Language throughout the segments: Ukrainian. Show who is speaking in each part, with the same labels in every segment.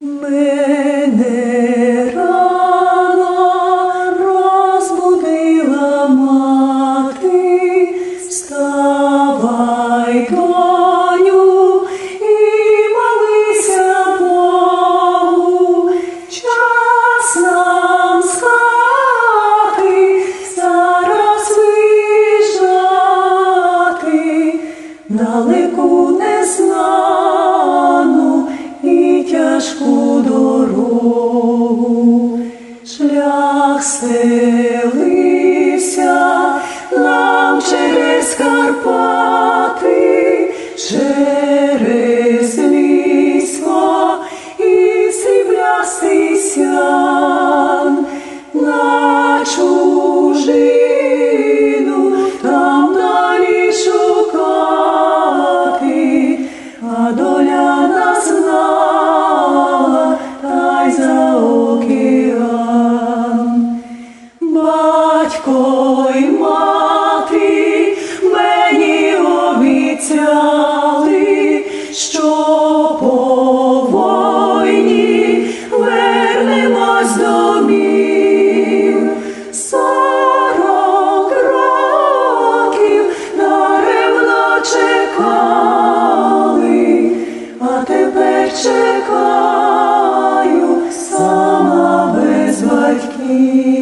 Speaker 1: Мене рано розбудила мати, вставай, доню, і молися Богу, час нам з хати зараз виїжджати, далеку незнану Шлях стелився нам через Карпати, через що по війні вернемось домів. Сорок років даремно чекали, а тепер чекаю сама без батьків,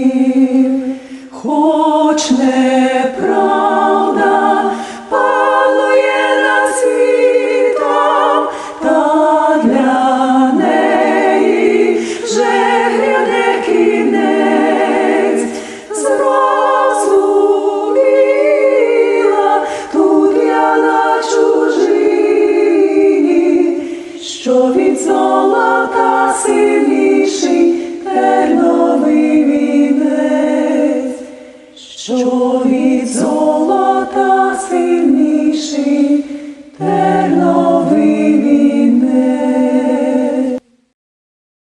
Speaker 1: золота сильніший терновий вінець, що від золота сильніший терновий